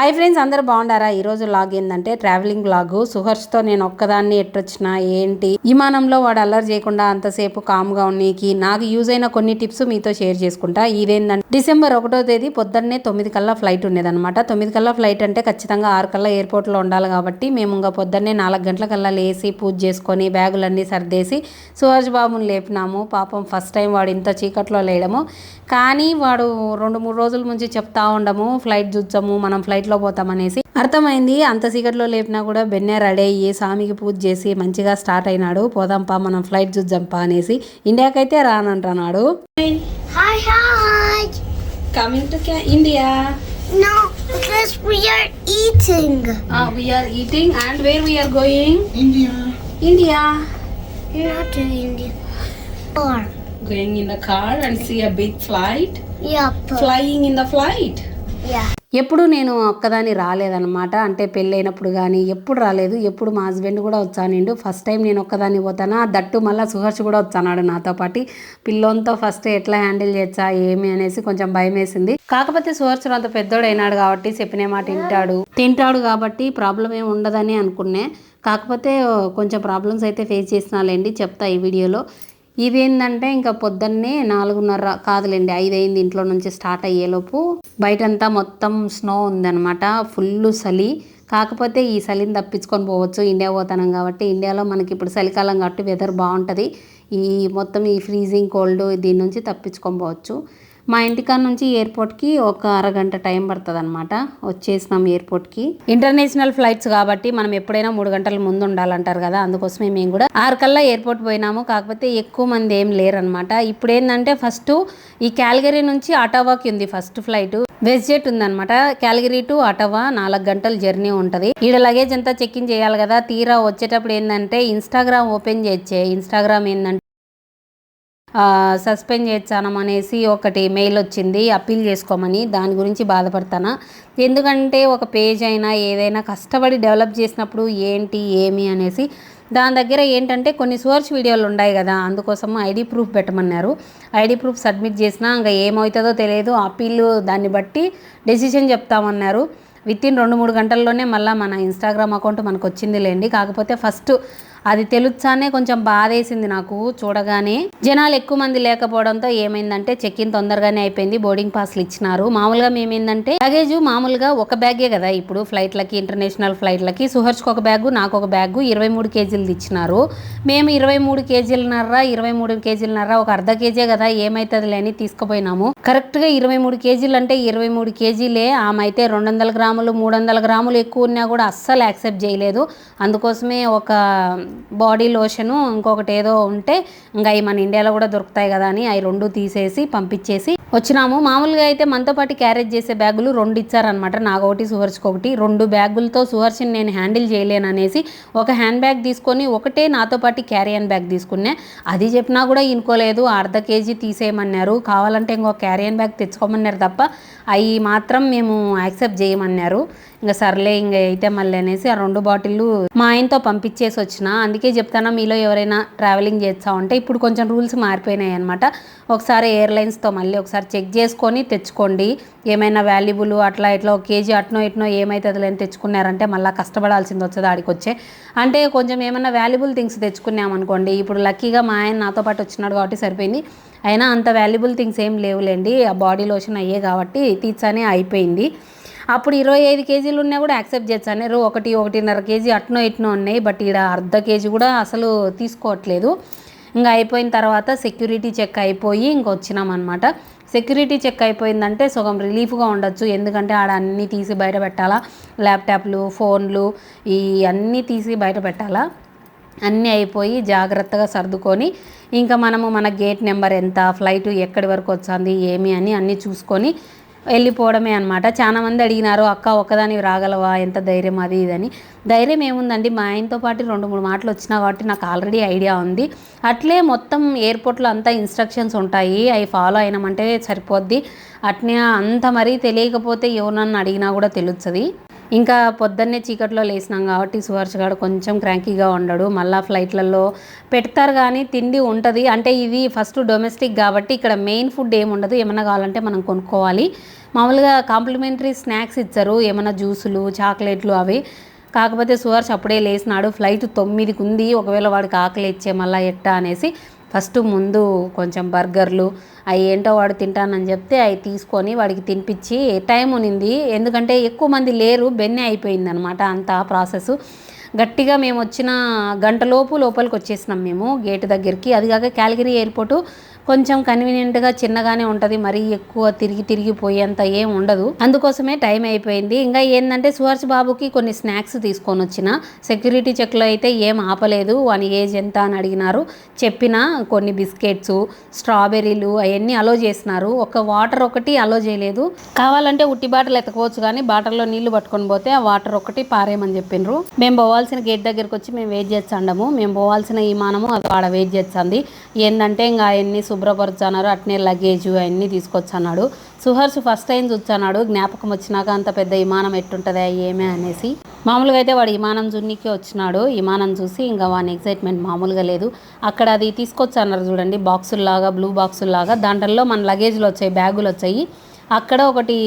Hi friends అందరూ బాగుండారా? ఈ రోజు లాగ్ ఏంటంటే ట్రావెలింగ్ లాగ్. సుహర్ష్తో నేను ఒక్కదాన్ని ఎట్టొచ్చిన ఏంటి? విమానంలో వాడు అల్లరి చేయకుండా అంతసేపు కామ్గా ఉన్నీకి నాకు యూజ్ అయిన కొన్ని టిప్స్ మీతో షేర్ చేసుకుంటా. ఇదేంటంటే డిసెంబర్ ఒకటో తేదీ పొద్దున్నే తొమ్మిది కల్లా ఫ్లైట్ ఉండేదన్నమాట. తొమ్మిది కల్లా ఫ్లైట్ అంటే ఖచ్చితంగా ఆరు కల్లా ఎయిర్పోర్ట్లో ఉండాలి కాబట్టి మేము ఇంకా పొద్దున్నే నాలుగు గంటల కల్లా లేసి పూజ చేసుకొని బ్యాగులన్నీ సర్దేసి సుహర్ష్ బాబుని లేపినాము. పాపం ఫస్ట్ టైం వాడు ఇంత చీకట్లో లేయడము కానీ వాడు రెండు మూడు రోజుల నుంచి చెప్తా ఉండము ఫ్లైట్ చూద్దాము మనం ఫ్లైట్లో పోతామనేసి అర్థమైంది అంత చీకట్లో లేపినా కూడా బెన్నే రెడీ అయ్యి స్వామికి పూజ చేసి మంచిగా స్టార్ట్ అయినాడు పోదాంపా మనం ఫ్లైట్ చూద్దాంపా అనేసి ఇండియాకైతే రానంటున్నాడు Hi, hi. Coming to India No, because we are eating. We are eating and where we are going India. India You're not to India. Or, going in the car and see a big flight yep. Flying in the flight Yeah. ఎప్పుడు నేను ఒక్కదాని రాలేదనమాట అంటే పెళ్ళైనప్పుడు కానీ ఎప్పుడు రాలేదు. ఎప్పుడు మా husband కూడా వచ్చానండు. ఫస్ట్ టైం నేను ఒక్కదాన్ని పోతానా? దట్టు మళ్ళీ సుహర్ష్ కూడా వచ్చానాడు నాతో పాటు. పిల్లోంతో ఫస్ట్ ఎట్లా హ్యాండిల్ చేయొచ్చా ఏమి అనేసి కొంచెం భయం వేసింది కాకపోతే సుహర్ష్ అంత పెద్దోడు అయినాడు కాబట్టి చెప్పిన మాట తింటాడు తింటాడు కాబట్టి ప్రాబ్లం ఏమి ఉండదని అనుకునే కాకపోతే కొంచెం ప్రాబ్లమ్స్ అయితే ఫేస్ చేసినాలేండి చెప్తా ఈ వీడియోలో ఇదేంటంటే ఇంకా పొద్దున్నే నాలుగున్నర కాదులేండి ఐదు అయింది ఇంట్లో నుంచి స్టార్ట్ అయ్యేలోపు బయటంతా మొత్తం స్నో ఉందన్నమాట ఫుల్ చలి. కాకపోతే ఈ చలిని తప్పించుకొని పోవచ్చు ఇండియా పోతానం కాబట్టి ఇండియాలో మనకి ఇప్పుడు చలికాలం కాబట్టి వెదర్ బాగుంటుంది. ఈ మొత్తం ఈ ఫ్రీజింగ్ కోల్డ్ దీని నుంచి తప్పించుకొని పోవచ్చు. మా ఇంటికాడ నుంచి ఎయిర్పోర్ట్కి ఒక అరగంట టైం పడుతుంది అనమాట వచ్చేసినాం ఎయిర్పోర్ట్కి. ఇంటర్నేషనల్ ఫ్లైట్స్ కాబట్టి మనం ఎప్పుడైనా మూడు గంటల ముందు ఉండాలంటారు కదా అందుకోసమే మేము కూడా ఆరు కల్లా ఎయిర్పోర్ట్ పోయినాము. కాకపోతే ఎక్కువ మంది ఏం లేరనమాట ఇప్పుడు ఏంటంటే ఫస్ట్ ఈ క్యాల్గరీ నుంచి అటావాకి ఉంది ఫస్ట్ ఫ్లైట్. వెస్జెట్ ఉందన్నమాట. క్యాల్గరీ టు అటవా నాలుగు గంటల జర్నీ ఉంటుంది. ఈడ లగేజ్ అంతా చెక్ ఇన్ చేయాలి కదా తీరా వచ్చేటప్పుడు ఏంటంటే ఇన్స్టాగ్రామ్ ఓపెన్ చేయొచ్చే ఇన్స్టాగ్రామ్ ఏంటంటే సస్పెండ్ చేస్తానం అనేసి ఒకటి మెయిల్ వచ్చింది అప్పీల్ చేసుకోమని దాని గురించి బాధపడతానా? ఎందుకంటే ఒక పేజ్ అయినా ఏదైనా కష్టపడి డెవలప్ చేసినప్పుడు ఏంటి ఏమి అనేసి దాని దగ్గర ఏంటంటే కొన్ని సోర్స్ వీడియోలు ఉన్నాయి కదా అందుకోసం ఐడి ప్రూఫ్ పెట్టమన్నారు. ఐడి ప్రూఫ్ సబ్మిట్ చేసినా ఇంకా ఏమవుతుందో తెలియదు అప్పీల్ దాన్ని బట్టి డెసిషన్ చెప్తామన్నారు. విత్ ఇన్ రెండు మూడు గంటల్లోనే మళ్ళీ మన ఇన్స్టాగ్రామ్ అకౌంట్ మనకు వచ్చింది లేండి కాకపోతే ఫస్ట్ అది తెలుచానే కొంచెం బాధేసింది నాకు చూడగానే. జనాలు ఎక్కువ మంది లేకపోవడంతో ఏమైందంటే చెక్ ఇన్ తొందరగానే అయిపోయింది బోర్డింగ్ పాస్లు ఇచ్చినారు. మామూలుగా మేమేందంటే లగేజ్ మామూలుగా ఒక బ్యాగే కదా ఇప్పుడు ఫ్లైట్లకి ఇంటర్నేషనల్ ఫ్లైట్లకి సుహర్ష్కి ఒక బ్యాగు నాకు ఒక బ్యాగు ఇరవై మూడు కేజీలు ఇచ్చినారు. మేము ఇరవై మూడు కేజీలన్నర ఇరవై మూడు కేజీలన్నర ఒక అర్ధ కేజీ కదా ఏమైతుంది అని తీసుకుపోయినాము. కరెక్ట్గా ఇరవై మూడు కేజీలు అంటే ఇరవై మూడు కేజీలే ఆమె అయితే రెండు వందల గ్రాములు మూడు వందల గ్రాములు ఎక్కువ ఉన్నా కూడా అస్సలు యాక్సెప్ట్ చేయలేదు. అందుకోసమే ఒక బాడీ లోషను ఇంకొకటి ఏదో ఉంటే ఇంకా అవి మన ఇండియాలో కూడా దొరుకుతాయి కదా అని అవి రెండు తీసేసి పంపించేసి వచ్చినాము. మామూలుగా అయితే మనతో పాటు క్యారేజ్ చేసే బ్యాగులు రెండు ఇచ్చారనమాట నాకు ఒకటి సుహర్ష్కి ఒకటి. రెండు బ్యాగులతో సుహర్ష్ని నేను హ్యాండిల్ చేయలేను అనేసి ఒక హ్యాండ్ బ్యాగ్ తీసుకొని ఒకటే నాతో పాటు క్యారియన్ బ్యాగ్ తీసుకున్నా. అది చెప్పినా కూడా ఇనుకోలేదు అర్ధ కేజీ తీసేయమన్నారు. కావాలంటే ఇంకో క్యారియన్ బ్యాగ్ తెచ్చుకోమన్నారు తప్ప అవి మాత్రం మేము యాక్సెప్ట్ చేయమన్నారు. ఇంకా సర్లే ఇంక అయితే మళ్ళీ అనేసి ఆ రెండు బాటిల్లు మా ఆయనతో పంపించేసి వచ్చిన. అందుకే చెప్తాను మీలో ఎవరైనా ట్రావెలింగ్ చేస్తా ఉంటే ఇప్పుడు కొంచెం రూల్స్ మారిపోయినాయి అనమాట ఒకసారి ఎయిర్లైన్స్తో మళ్ళీ ఒకసారి చెక్ చేసుకొని తెచ్చుకోండి. ఏమైనా వాల్యుబుల్ అట్లా ఇట్లా ఒక కేజీ అట్నో ఇట్నో ఏమవుతుంది లేని తెచ్చుకున్నారంటే మళ్ళీ కష్టపడాల్సింది వచ్చేది ఆడికి వచ్చే అంటే కొంచెం ఏమైనా వాల్యుబుల్ థింగ్స్ తెచ్చుకున్నామనుకోండి ఇప్పుడు లక్కీగా మా ఆయన నాతో పాటు వచ్చినాడు కాబట్టి సరిపోయింది. అయినా అంత వాల్యుబుల్ థింగ్స్ ఏం లేవులేండి. ఆ బాడీ లోషన్ అయ్యే కాబట్టి తీర్చానే అయిపోయింది. అప్పుడు ఇరవై ఐదు కేజీలు ఉన్నా కూడా యాక్సెప్ట్ చేస్తాను రో ఒకటి ఒకటిన్నర కేజీ అట్నో ఇట్నో ఉన్నాయి. బట్ ఇక్కడ అర్ధ కేజీ కూడా అసలు తీసుకోవట్లేదు. ఇంకా అయిపోయిన తర్వాత సెక్యూరిటీ చెక్ అయిపోయి ఇంక వచ్చినాం అనమాట సెక్యూరిటీ చెక్ అయిపోయిందంటే సగం రిలీఫ్గా ఉండొచ్చు. ఎందుకంటే ఆడ అన్నీ తీసి బయట పెట్టాలా? ల్యాప్టాప్లు ఫోన్లు ఈ అన్నీ తీసి బయట పెట్టాలా? అన్నీ అయిపోయి జాగ్రత్తగా సర్దుకొని ఇంకా మనము మన గేట్ నెంబర్ ఎంత ఫ్లైట్ ఎక్కడి వరకు వచ్చింది ఏమి అని అన్నీ చూసుకొని వెళ్ళిపోవడమే అనమాట చాలా మంది అడిగినారు అక్క ఒక్కదాని రాగలవా? ఎంత ధైర్యం అది ఇదని ధైర్యం ఏముందండి? మా ఆయనతో పాటు రెండు మూడు మాటలు వచ్చినా కాబట్టి నాకు ఆల్రెడీ ఐడియా ఉంది. అట్లే మొత్తం ఎయిర్పోర్ట్లో అంతా ఇన్స్ట్రక్షన్స్ ఉంటాయి. అవి ఫాలో అయినామంటే సరిపోద్ది. అట్నే అంత మరీ తెలియకపోతే ఎవరన్నా అడిగినా కూడా తెలుస్తుంది. ఇంకా పొద్దున్నే చీకట్లో లేసినాం కాబట్టి సుహర్ష్ గారు కొంచెం క్రాంకీగా ఉండడు. మళ్ళీ ఫ్లైట్లలో పెడతారు కానీ తిండి ఉంటుంది. అంటే ఇది ఫస్ట్ డొమెస్టిక్ కాబట్టి ఇక్కడ మెయిన్ ఫుడ్ ఏమి ఉండదు ఏమన్నా కావాలంటే మనం కొనుక్కోవాలి. మామూలుగా కాంప్లిమెంటరీ స్నాక్స్ ఇచ్చారు. ఏమైనా జ్యూసులు చాక్లెట్లు అవి. కాకపోతే సుహర్ష్ అప్పుడే లేసినాడు. ఫ్లైట్ తొమ్మిదికి ఉంది. ఒకవేళ వాడికి ఆకలి ఇచ్చే మళ్ళీ ఎట్టా అనేసి ఫస్ట్ ముందు కొంచెం బర్గర్లు అవి ఏంటో వాడు తింటానని చెప్తే అవి తీసుకొని వాడికి తినిపించి టైం ఉనింది ఎందుకంటే ఎక్కువ మంది లేరు బెన్నే అయిపోయింది అనమాట అంతా ప్రాసెస్. గట్టిగా మేము వచ్చిన గంటలోపు లోపలికి వచ్చేసినాం మేము గేట్ దగ్గరికి. అది కాక క్యాలగిరి ఎయిర్పోర్టు కొంచెం కన్వీనియంట్గా చిన్నగానే ఉంటుంది మరీ ఎక్కువ తిరిగి తిరిగి పోయేంత ఏం ఉండదు. అందుకోసమే టైం అయిపోయింది. ఇంకా ఏంటంటే సుహర్ష్ బాబుకి కొన్ని స్నాక్స్ తీసుకొని వచ్చిన. సెక్యూరిటీ చెక్లో అయితే ఏం ఆపలేదు. వాని ఏజ్ ఎంత అని అడిగినారు. చెప్పిన కొన్ని బిస్కెట్స్ స్ట్రాబెర్రీలు అవన్నీ అలో చేసినారు. ఒక వాటర్ ఒకటి అలో చేయలేదు. కావాలంటే ఉట్టి బాటలు ఎత్తకపోవచ్చు కానీ బాటల్లో నీళ్ళు పట్టుకొని పోతే ఆ వాటర్ ఒకటి పారేయమని చెప్పిండ్రు మేము పోవాల్సిన గేట్ దగ్గరికి వచ్చి మేము వెయిట్ చేస్తాము మేము పోవాల్సిన విమానము అది ఆడ వెయిట్ చేస్తుంది. ఏంటంటే ఇంకా అవన్నీ శుభ్రపరచన్నారు అట్నే లగేజ్ అవన్నీ తీసుకొచ్చన్నాడు. సుహర్ష్ ఫస్ట్ టైం చూస్తున్నాడు జ్ఞాపకం వచ్చినాక అంత పెద్ద విమానం ఎట్టుంటుందా ఏమే అనేసి. మామూలుగా అయితే వాడు విమానం జున్నికి వచ్చినాడు. విమానం చూసి ఇంకా వాని ఎక్సైట్మెంట్ మామూలుగా లేదు. అక్కడ అది తీసుకొచ్చన్నారు చూడండి బాక్సుల్లాగా బ్లూ బాక్సుల్లాగా దాంట్లో మన లగేజ్లు వచ్చాయి బ్యాగులు వచ్చాయి. అక్కడ ఒకటి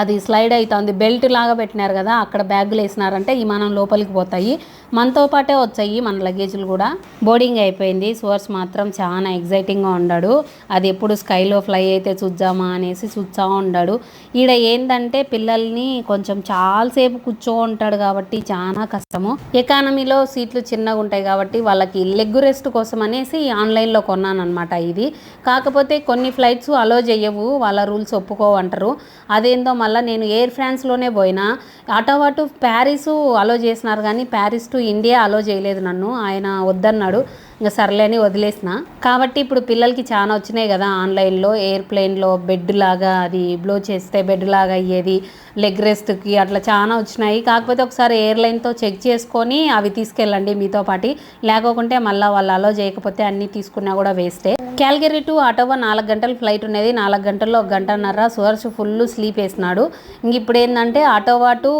అది స్లైడ్ అవుతుంది బెల్ట్ లాగా పెట్టినారు కదా అక్కడ బ్యాగులు వేసినారంటే విమానం లోపలికి పోతాయి. మనతో పాటే వచ్చాయి మన లగేజ్లు కూడా. బోర్డింగ్ అయిపోయింది. సోర్స్ మాత్రం చాలా ఎగ్జైటింగ్గా ఉన్నాడు అది ఎప్పుడు స్కైలో ఫ్లై అయితే చూద్దామా అనేసి చూస్తా ఉన్నాడు ఈడ ఏంటంటే పిల్లల్ని కొంచెం చాలాసేపు కూర్చో ఉంటాడు కాబట్టి చాలా కష్టము. ఎకానమీలో సీట్లు చిన్నగా ఉంటాయి కాబట్టి వాళ్ళకి లెగ్ రెస్ట్ కోసం అనేసి ఆన్లైన్లో కొన్నాను అనమాట ఇది. కాకపోతే కొన్ని ఫ్లైట్స్ అలో చేయవు. వాళ్ళ రూల్స్ ఒప్పుకోవంటారు. అదేందో మళ్ళీ నేను ఎయిర్ ఫ్రాన్స్లోనే పోయినా. అటోవా టు ప్యారిస్ అలో చేసినారు కానీ ప్యారిస్ టు ఇండియా అలో చేయలేదు నన్ను. ఆయన వద్దన్నాడు. ఇంకా సర్లే అని వదిలేసిన. కాబట్టి ఇప్పుడు పిల్లలకి చాలా వచ్చినాయి కదా ఆన్లైన్లో ఎయిర్ప్లేన్లో బెడ్ లాగా అది బ్లో చేస్తే బెడ్ లాగా అయ్యేది లెగ్ రెస్ట్కి అట్లా చాలా వచ్చినాయి. కాకపోతే ఒకసారి ఎయిర్లైన్తో చెక్ చేసుకొని అవి తీసుకెళ్ళండి మీతో పాటు. లేకోకుంటే మళ్ళీ వాళ్ళు అలో చేయకపోతే అన్నీ తీసుకున్నా కూడా వేస్టే క్యాల్గరీ టు ఆటోవా నాలుగు గంటల ఫ్లైట్ ఉన్నది. నాలుగు గంటల్లో ఒక గంటన్నర సుహర్ష్ ఫుల్ స్లీప్ వేసినాడు. ఇంక ఇప్పుడు ఏంటంటే ఆటోవా టు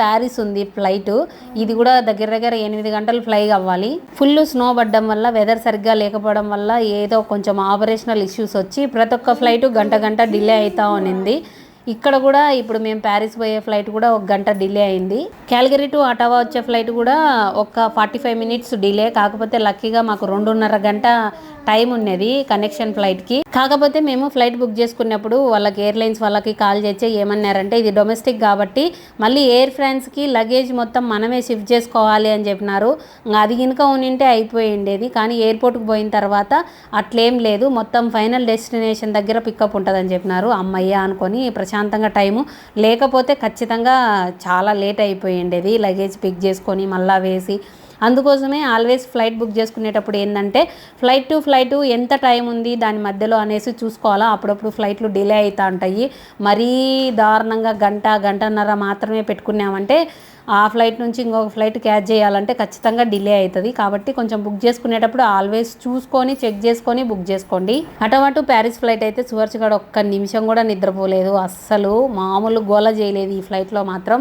ప్యారిస్ ఉంది ఫ్లైట్ ఇది కూడా దగ్గర దగ్గర ఎనిమిది గంటలు ఫ్లై అవ్వాలి. ఫుల్ స్నో పడ్డం వల్ల వెదర్ సరిగ్గా లేకపోవడం వల్ల ఏదో కొంచెం ఆపరేషనల్ ఇష్యూస్ వచ్చి ప్రతి ఒక్క ఫ్లైట్ గంట గంట డిలే అవుతా ఉన్నింది. ఇక్కడ కూడా ఇప్పుడు మేము ప్యారిస్ పోయే ఫ్లైట్ కూడా ఒక గంట డిలే అయింది. క్యాలగరీ టు అటావా వచ్చే ఫ్లైట్ కూడా ఒక ఫార్టీ ఫైవ్ మినిట్స్ డిలే కాకపోతే లక్కీగా మాకు రెండున్నర గంట టైం ఉన్నది కనెక్షన్ ఫ్లైట్కి కాకపోతే మేము ఫ్లైట్ బుక్ చేసుకున్నప్పుడు వాళ్ళకి ఎయిర్లైన్స్ వాళ్ళకి కాల్ చేసి ఏమన్నారంటే ఇది డొమెస్టిక్ కాబట్టి మళ్ళీ ఎయిర్ ఫ్రాన్స్కి లగేజ్ మొత్తం మనమే షిఫ్ట్ చేసుకోవాలి అని చెప్పినారు. ఇంకా అది కనుక ఉనింటే అయిపోయి ఉండేది కానీ ఎయిర్పోర్ట్కి పోయిన తర్వాత అట్లేం లేదు. మొత్తం ఫైనల్ డెస్టినేషన్ దగ్గర పికప్ ఉంటుందని చెప్పినారు. అమ్మయ్య అనుకొని ప్రశాంతంగా టైము లేకపోతే ఖచ్చితంగా చాలా లేట్ అయిపోయి ఉండేది లగేజ్ పిక్ చేసుకొని మళ్ళా వేసి అందుకోసమే ఆల్వేస్ ఫ్లైట్ బుక్ చేసుకునేటప్పుడు ఏంటంటే ఫ్లైట్ టు ఫ్లైట్ ఎంత టైం ఉంది దాని మధ్యలో అనేసి చూసుకోవాలా. అప్పుడప్పుడు ఫ్లైట్లు డిలే అవుతూ ఉంటాయి మరీ దారుణంగా గంట గంటన్నర మాత్రమే పెట్టుకున్నామంటే ఆ ఫ్లైట్ నుంచి ఇంకొక ఫ్లైట్ క్యాచ్ చేయాలంటే ఖచ్చితంగా డిలే అవుతుంది. కాబట్టి కొంచెం బుక్ చేసుకునేటప్పుడు ఆల్వేస్ చూసుకొని చెక్ చేసుకొని బుక్ చేసుకోండి. అటు ప్యారిస్ ఫ్లైట్ అయితే సువర్చిగాడు ఒక్క నిమిషం కూడా నిద్రపోలేదు. అస్సలు మామూలు గోల చేయలేదు ఈ ఫ్లైట్లో మాత్రం.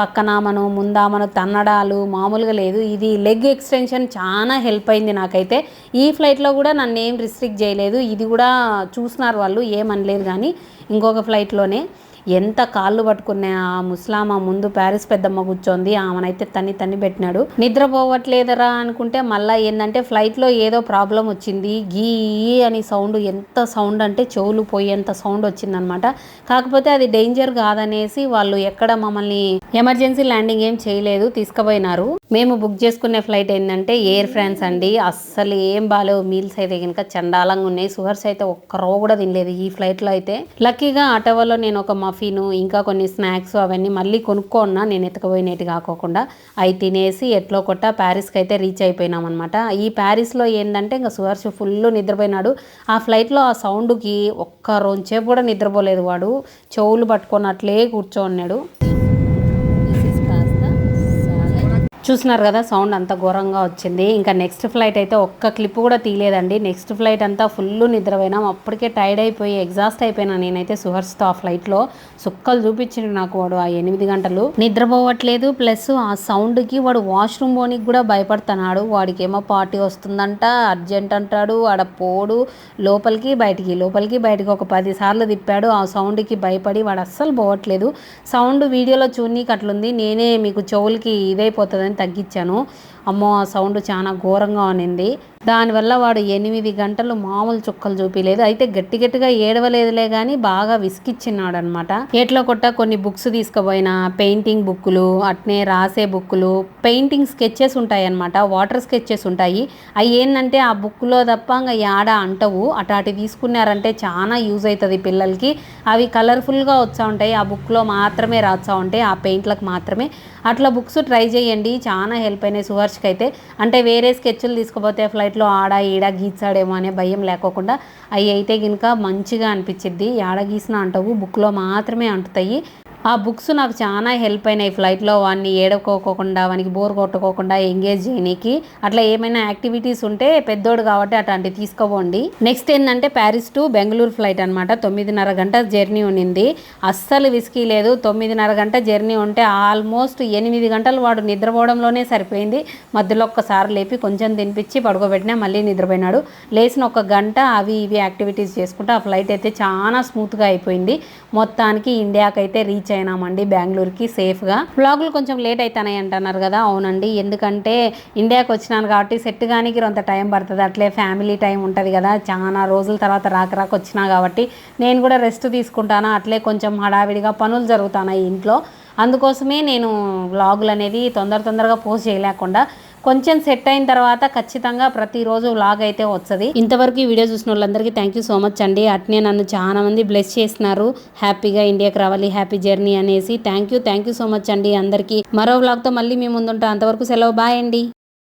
పక్కనామను ముందామను తన్నడాలు మామూలుగా లేదు. ఇది లెగ్ ఎక్స్టెన్షన్ చాలా హెల్ప్ అయింది నాకైతే. ఈ ఫ్లైట్లో కూడా నన్ను ఏం రిస్ట్రిక్ట్ చేయలేదు. ఇది కూడా చూసినారు వాళ్ళు ఏమనలేదు కానీ ఇంకొక ఫ్లైట్లోనే. ఎంత కాళ్ళు పట్టుకునే ఆ ముస్లామా ముందు ప్యారిస్ పెద్దమ్మ కూర్చోంది ఆమెనైతే తన్ని తన్ని పెట్టినాడు. నిద్రపోవట్లేదరా అనుకుంటే మళ్ళీ ఏంటంటే ఫ్లైట్లో ఏదో ప్రాబ్లం వచ్చింది గీ అని సౌండ్ ఎంత సౌండ్ అంటే చెవులు పోయేంత సౌండ్ వచ్చిందనమాట. కాకపోతే అది డేంజర్ కాదనేసి వాళ్ళు ఎక్కడ మమ్మల్ని ఎమర్జెన్సీ ల్యాండింగ్ ఏం చేయలేదు తీసుకుపోయినారు. మేము బుక్ చేసుకునే ఫ్లైట్ ఏంటంటే ఎయిర్ ఫ్రాన్స్ అండి. అస్సలు ఏం బాగాలేవు. మీల్స్ అయితే కనుక చండాలంగా ఉన్నాయి. సుహర్స్ అయితే ఒక్క రో కూడా తినలేదు ఈ ఫ్లైట్లో అయితే. లక్కీగా ఆటోవాలో నేను ఒక కాఫీను ఇంకా కొన్ని స్నాక్స్ అవన్నీ మళ్ళీ కొనుక్కున్నా నేను ఎతకపోయినట్టు కాకోకుండా అవి తినేసి ఎట్లో కొట్ట ప్యారిస్కి అయితే రీచ్ అయిపోయినాం అనమాట ఈ ప్యారిస్లో ఏంటంటే ఇంకా సుహర్ష్ ఫుల్ నిద్రపోయినాడు. ఆ ఫ్లైట్లో ఆ సౌండ్కి ఒక్క రోజుసేపు కూడా నిద్రపోలేదు వాడు. చెవులు పట్టుకొని అట్లే కూర్చోన్నాడు. చూస్తున్నారు కదా సౌండ్ అంత ఘోరంగా వచ్చింది. ఇంకా నెక్స్ట్ ఫ్లైట్ అయితే ఒక్క క్లిప్ కూడా తీయలేదండి. నెక్స్ట్ ఫ్లైట్ అంతా ఫుల్ నిద్రపోయినాం. అప్పటికే టైర్డ్ అయిపోయి ఎగ్జాస్ట్ అయిపోయినా నేనైతే సుహర్స్తో ఆ ఫ్లైట్లో. సుక్కలు చూపించిండు నాకు వాడు ఆ ఎనిమిది గంటలు. నిద్రపోవట్లేదు ప్లస్ ఆ సౌండ్కి వాడు వాష్రూమ్ పోనీకి కూడా భయపడుతున్నాడు. వాడికి ఏమో పార్టీ వస్తుందంట అర్జెంట్ అంటాడు ఆడ పోడు లోపలికి బయటికి లోపలికి బయటికి ఒక పది సార్లు తిప్పాడు. ఆ సౌండ్కి భయపడి వాడు అస్సలు పోవట్లేదు. సౌండ్ వీడియోలో చూడనీకి అట్లుంది. నేనే మీకు చెవులకి ఇదైపోతుందని తగ్గించాను. అమ్మో ఆ సౌండ్ చాలా ఘోరంగా ఉన్నింది. దానివల్ల వాడు ఎనిమిది గంటలు మామూలు చుక్కలు చూపించలేదు అయితే గట్టి గట్టిగా ఏడవలేదులే కానీ బాగా విసిగిచ్చిన్నాడు అనమాట ఎట్లా కొట్ట కొన్ని బుక్స్ తీసుకుపోయిన పెయింటింగ్ బుక్కులు అట్నే రాసే బుక్కులు పెయింటింగ్ స్కెచెస్ ఉంటాయి అనమాట వాటర్ స్కెచెస్ ఉంటాయి. అవి ఏంటంటే ఆ బుక్లో తప్ప ఇంకా యాడ అంటవు. అటాటి తీసుకున్నారంటే చాలా యూజ్ అవుతుంది పిల్లలకి. అవి కలర్ఫుల్గా వచ్చా ఉంటాయి. ఆ బుక్లో మాత్రమే రాచా ఉంటాయి. ఆ పెయింట్లకు మాత్రమే. అట్లా బుక్స్ ట్రై చేయండి. చాలా హెల్ప్ అయినాయి సుహర్ష్కి అయితే అంటే వేరే స్కెచ్లు తీసుకుపోతే ఫ్లైట్ ఫ్లైట్లో ఆడ ఈడ గీచాడేమో అనే భయం లేకోకుండా అవి అయితే కనుక మంచిగా అనిపించిద్ది. ఆడ గీసిన అంటవు బుక్లో మాత్రమే అంటుతాయి. ఆ బుక్స్ నాకు చాలా హెల్ప్ అయినాయి. ఫ్లైట్లో వాడిని ఏడుకోకుండా వానికి బోర్ కొట్టుకోకుండా ఎంగేజ్ చేయనీకి. అట్లా ఏమైనా యాక్టివిటీస్ ఉంటే పెద్దోడు కాబట్టి అట్లాంటివి తీసుకోబోండి నెక్స్ట్ ఏంటంటే ప్యారిస్ టు బెంగళూరు ఫ్లైట్ అనమాట తొమ్మిదిన్నర గంట జర్నీ ఉన్నింది అస్సలు విసికి లేదు. తొమ్మిదిన్నర గంట జర్నీ ఉంటే ఆల్మోస్ట్ ఎనిమిది గంటలు వాడు నిద్రపోవడంలోనే సరిపోయింది. మధ్యలో ఒక్కసారి లేపి కొంచెం తినిపించి పడుకోబెట్టినా మళ్ళీ నిద్రపోయినాడు. లేచిన ఒక గంట అవి ఇవి యాక్టివిటీస్ చేసుకుంటూ ఆ ఫ్లైట్ అయితే చాలా స్మూత్గా అయిపోయింది. మొత్తానికి ఇండియాకి అయితే రీచ్ అయినామండి బెంగళూరుకి సేఫ్గా. బ్లాగులు కొంచెం లేట్ అవుతాయి అంటున్నారు కదా అవునండి. ఎందుకంటే ఇండియాకి వచ్చినాను కాబట్టి సెట్ కానీ కొంత టైం పడుతుంది. అట్లే ఫ్యామిలీ టైం ఉంటుంది కదా. చాలా రోజుల తర్వాత రాక రాక వచ్చినా కాబట్టి నేను కూడా రెస్ట్ తీసుకుంటాను. అట్లే కొంచెం హడావిడిగా పనులు జరుగుతున్నాయి ఇంట్లో. అందుకోసమే నేను వ్లాగులు అనేది తొందర తొందరగా పోస్ట్ చేయలేకుండా కొంచెం సెట్ అయిన తర్వాత ఖచ్చితంగా ప్రతిరోజు వ్లాగ్ అయితే వస్తుంది. ఇంతవరకు ఈ వీడియో చూసిన వాళ్ళందరికీ థ్యాంక్ యూ సో మచ్ అండి. అట్నే నన్ను చాలా మంది బ్లెస్ చేసినారు. హ్యాపీగా ఇండియాకి రావాలి హ్యాపీ జర్నీ అనేసి. Thank you thank you so much అండి అందరికీ. మరో వ్లాగ్తో మళ్ళీ మీ ముందుంటా. అంతవరకు సెలవు బాయ్ అండి.